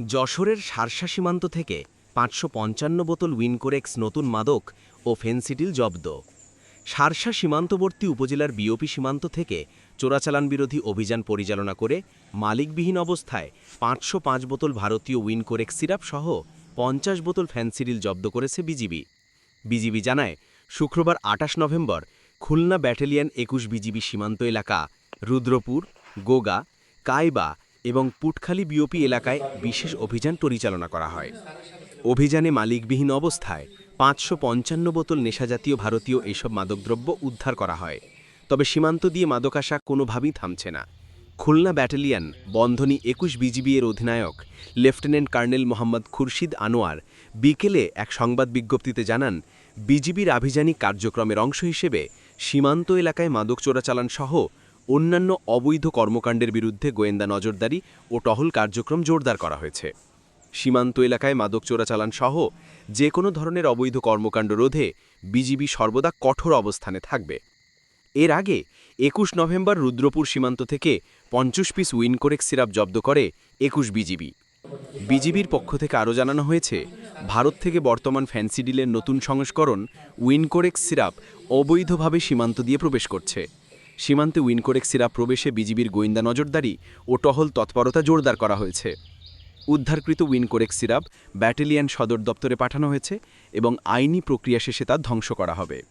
যশোরের সারসা সীমান্ত থেকে পাঁচশো পঞ্চান্ন বোতল উইনকোরেক্স নতুন মাদক ও ফেন্সিডিল জব্দ। সারসা সীমান্তবর্তী উপজেলার বিওপি সীমান্ত থেকে চোরাচালান বিরোধী অভিযান পরিচালনা করে মালিকবিহীন অবস্থায় পাঁচশো পাঁচ বোতল ভারতীয় উইনকোরেক্স সিরাপ সহ পঞ্চাশ বোতল ফ্যান্সিডিল জব্দ করেছে বিজিবি। বিজিবি জানায়, শুক্রবার আটাশ নভেম্বর খুলনা ব্যাটালিয়ন একুশ বিজিবি সীমান্ত এলাকা রুদ্রপুর, গোগা, কাইবা এবং পুটখালি বিওপি এলাকায় বিশেষ অভিযান পরিচালনা করা হয়। অভিযানে মালিকবিহীন অবস্থায় পাঁচশো পঞ্চান্ন বোতল নেশাজাতীয় ভারতীয় এসব মাদকদ্রব্য উদ্ধার করা হয়। তবে সীমান্ত দিয়ে মাদক আসা কোনোভাবেই থামছে না। খুলনা ব্যাটালিয়ান বন্ধনী একুশ বিজিবি এর অধিনায়ক, লেফটেন্যান্ট কর্নেল মোহাম্মদ খুরশিদ আনোয়ার, বিকেলে এক সংবাদ বিজ্ঞপ্তিতে জানান, বিজিবির আভিযানিক কার্যক্রমের অংশ হিসেবে সীমান্ত এলাকায় মাদক চোরাচালান সহ অন্যান্য অবৈধ কর্মকাণ্ডের বিরুদ্ধে গোয়েন্দা নজরদারি ও টহল কার্যক্রম জোরদার করা হয়েছে। সীমান্ত এলাকায় মাদক চোরাচালান সহ যে কোনো ধরনের অবৈধ কর্মকাণ্ড রোধে বিজিবি সর্বদা কঠোর অবস্থানে থাকবে। এর আগে একুশ নভেম্বর রুদ্রপুর সীমান্ত থেকে পঞ্চাশ পিস উইনকোরেক্স সিরাপ জব্দ করে একুশ বিজিবি। বিজিবির পক্ষ থেকে আরও জানানো হয়েছে, ভারত থেকে বর্তমান ফ্যান্সিডিলের নতুন সংস্করণ উইনকোরেক্স সিরাপ অবৈধভাবে সীমান্ত দিয়ে প্রবেশ করছে। সীমান্তে উইনকোরেক্সিরা প্রবেশে বিজিবির গোয়েন্দা নজরদারি ও টহল তৎপরতা জোরদার করা হয়েছে। উদ্ধারকৃত উইনকোরেক সিরাপ ব্যাটেলিয়ান সদর দপ্তরে পাঠানো হয়েছে এবং আইনি প্রক্রিয়া শেষে তা ধ্বংস করা হবে।